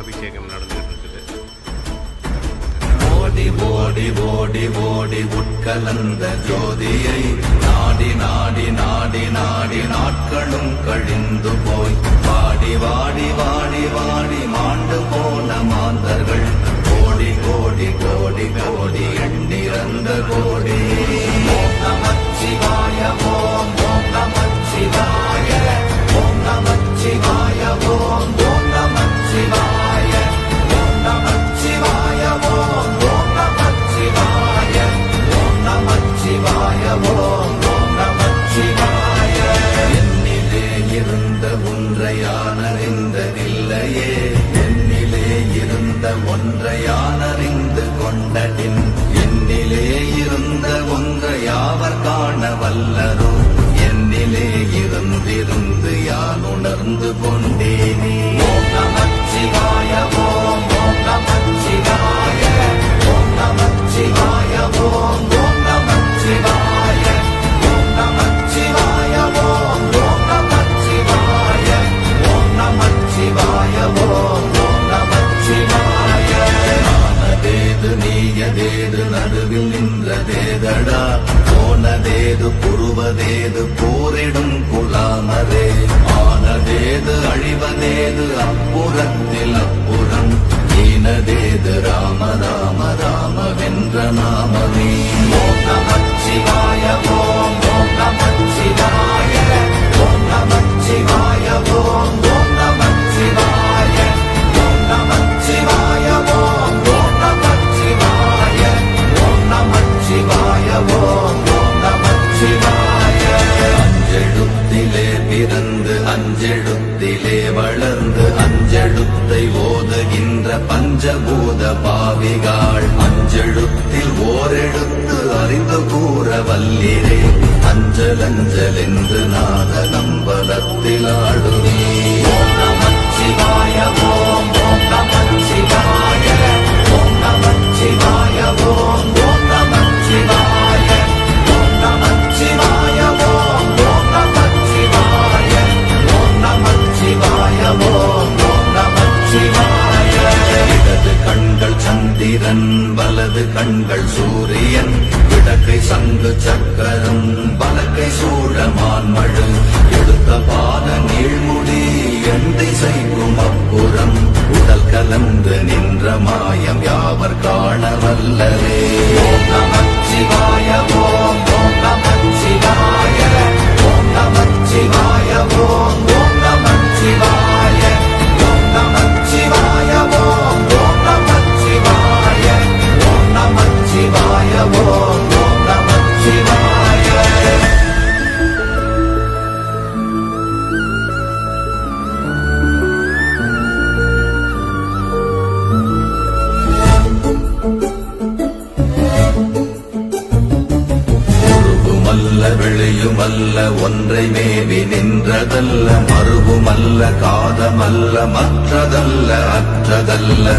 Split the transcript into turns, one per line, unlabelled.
அபிஷேகம் நடந்துட்டு இருக்குது.
ஓடி ஓடி ஓடி ஓடி உட்கலந்த ஜோதியை நாடி நாடி நாடி நாடி நாட்களும் கழிந்து போய். வாடி வாடி வாடி வாடி மாண்டு போன மாந்தர்கள். கோடி கோடி கோடி கோடி எண்ணிறந்த கோடி. நமச்சிவாய ஓம் ஓம் நமச்சிவாய ஓம் நமச்சிவாய ஓம் ஓம் நமச்சிவாய ஒன்றையானறிந்ததில்லையே. என்னிலே இருந்த ஒன்றையானறிந்து கொண்டதின் என்னிலே இருந்த ஒன்றை யாவர் காண வல்லரோ என்னிலே இருந்திருந்து யான் உணர்ந்து கொண்டேனே. போனதேது புருவதேது போரிடும் குலாமரே. ஆனதேது அழிவதேது அப்புறத்தே. அஞ்செழுத்திலே வளர்ந்து அஞ்செழுத்தை ஓதுகின்ற பஞ்சபூத பாவிகாள். அஞ்செழுத்தில் ஓரெழுத்து அறிந்து கூற வல்லிரே. அஞ்சல் அஞ்சல் என்று நாத இடது கண்கள் சந்திரன் வலது கண்கள் சூரியன். இடக்கை சங்கு சக்கரம் வலக்கை சூழமான் மழு. எடுத்த பாத நீழ்முடி என் திசைக்கும் அப்புறம் உடல் கலந்து நின்ற மாயம் யாவர் காண வல்லரே? ஒன்றை மேவி நின்றதல்ல மறுவுமல்ல காதமல்ல மற்றதல்ல அற்றதல்ல.